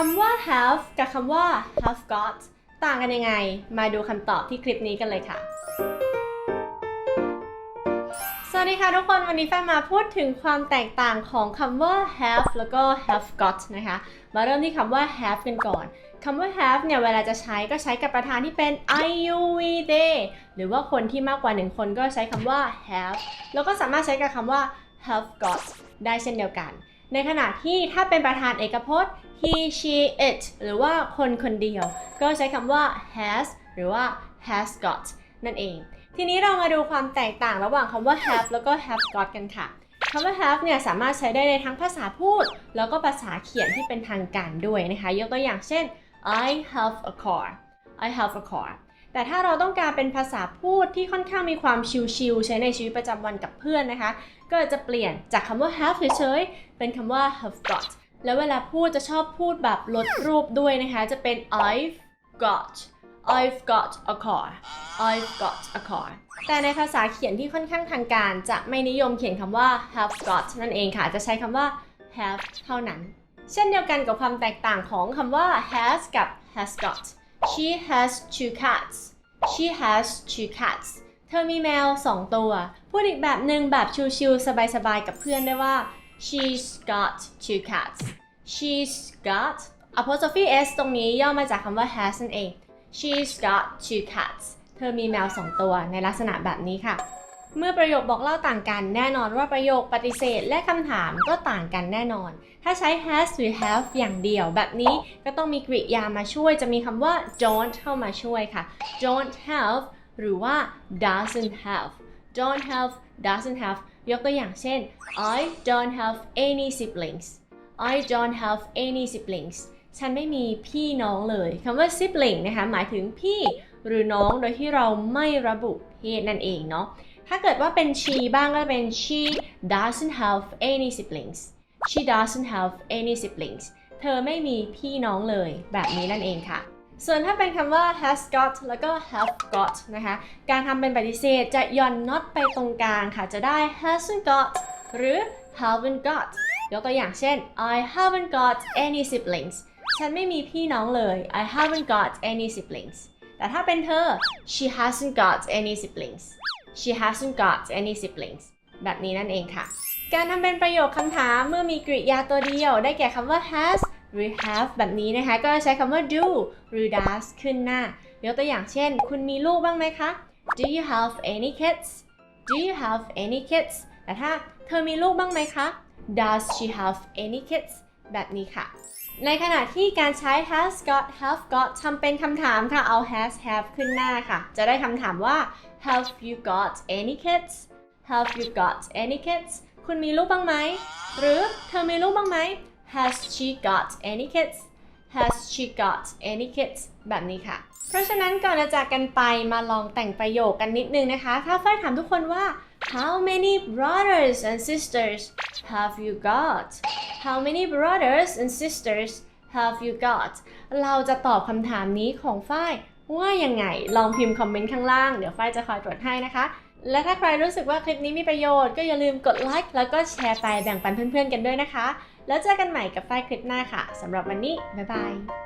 คำว่า have กับคำว่า have got ต่างกันยังไง มาดูคำตอบที่คลิปนี้กันเลยค่ะ สวัสดีค่ะทุกคน วันนี้แฟนมาพูดถึงความแตกต่างของคำว่า have แล้วก็ have got นะคะ มาเริ่มที่คำว่า have กันก่อนคำว่า have เนี่ยเวลาจะใช้ก็ใช้กับประธานที่เป็น I U V they หรือว่าคนที่มากกว่าหนึ่งคนก็ใช้คำว่า have แล้วก็สามารถใช้กับคำว่า have got ได้เช่นเดียวกัน ในขณะที่ถ้าเป็นประธานเอกพจน์ he she it หรือว่าคนคนเดียว ก็ใช้คำว่า has หรือว่า has got นั่นเอง ทีนี้เรามาดูความแตกต่างระหว่างคำว่า have แล้วก็ have got กันค่ะคำว่า have เนี่ยสามารถใช้ได้ในทั้งภาษาพูด แล้วก็ภาษาเขียนที่เป็นทางการด้วยนะคะ ยกตัวอย่างเช่น I have a car I have a car แต่ถ้าเราต้องการเป็นภาษาพูดที่ค่อนข้างมีความชิลๆใช้ในชีวิตประจำวันกับเพื่อนนะคะ ก็จะเปลี่ยนจากคำว่า have เฉยๆเป็นคำว่า have got แล้วเวลาพูดจะชอบพูดแบบลดรูปด้วยนะคะ จะเป็น I've got I've got a car I've got a car แต่ในภาษาเขียนที่ค่อนข้างทางการ จะไม่นิยมเขียนคำว่า have got นั่นเองค่ะ จะใช้คำว่า have เท่านั้น เช่นเดียวกันกับความแตกต่างของคำว่า has กับ has got she has two cats she has two cats เธอมีแมว2ตัว พูดอีกแบบหนึ่งแบบชิวๆสบายๆกับเพื่อนได้ว่า she's got two cats she's got apostrophe s ตรงนี้ย่อมาจากคำว่า has นั่นเอง she's got two cats เธอมีแมว2ตัวในลักษณะแบบนี้ค่ะ เมื่อประโยคบอกเล่าต่างกันแน่นอนว่าประโยคปฏิเสธและคำถามก็ต่างกันแน่นอน ถ้าใช้ has หรือ have อย่างเดียวแบบนี้ก็ต้องมีกริยามาช่วยจะมีคำว่า don't เข้ามาช่วยค่ะ don't have หรือว่า doesn't have don't have doesn't have ยกตัวอย่างเช่น I don't have any siblings I don't have any siblings ฉันไม่มีพี่น้องเลยคำว่า sibling นะคะหมายถึงพี่หรือน้องโดยที่เราไม่ระบุเพศนั่นเองเนาะ ถ้าเกิดว่าเป็น she บ้างก็เป็น she doesn't have any siblings she doesn't have any siblings เธอไม่มีพี่น้องเลยแบบนี้นั่นเองค่ะ ส่วนถ้าเป็นคำว่า has got แล้วก็ have got นะคะ การทำเป็นปฏิเสธจะย่อน not ไปตรงกลางค่ะ จะได้ hasn't got หรือ haven't got ยกตัวอย่างเช่น I haven't got any siblings ฉันไม่มีพี่น้องเลย I haven't got any siblings แต่ถ้าเป็นเธอ she hasn't got any siblings she hasn't got any siblings แบบนี้นั่นเองค่ะ การทำเป็นประโยคคำถามเมื่อมีกริยาตัวเดียว ได้แก่คำว่า has หรือ have แบบนี้นะคะ ก็ใช้คำว่า do หรือ does ขึ้นหน้ายกตัวอย่างเช่น คุณมีลูกบ้างไหมคะ do you have any kids do you have any kids แต่ถ้าเธอมีลูกบ้างไหมคะ does she have any kids แบบนี้ค่ะ ในขณะที่การใช้ has got have got ทำเป็นคำถามค่ะ เอา has have ขึ้นหน้าค่ะ จะได้คำถามว่า have you got any kids have you got any kids คุณมีลูกบ้างไหม หรือเธอมีลูกบ้างไหม has she got any kids has she got any kids แบบนี้ค่ะ เพราะฉะนั้นก่อนจะจากกันไปมาลองแต่งประโยคกันนิดนึงนะคะ ถ้าฝ้ายถามทุกคนว่า how many brothers and sisters have you got how many brothers and sisters have you got เราจะตอบคำถามนี้ของฝ้ายว่ายังไง ลองพิมพ์คอมเมนต์ข้างล่าง เดี๋ยวฝ้ายจะคอยตรวจให้นะคะ และถ้าใครรู้สึกว่าคลิปนี้มีประโยชน์ก็อย่าลืมกดไลค์แล้วก็แชร์ไปแบ่งปันเพื่อนๆกันด้วยนะคะ แล้วเจอกันใหม่กับฝ้ายคลิปหน้าค่ะสำหรับวันนี้ บ๊ายบาย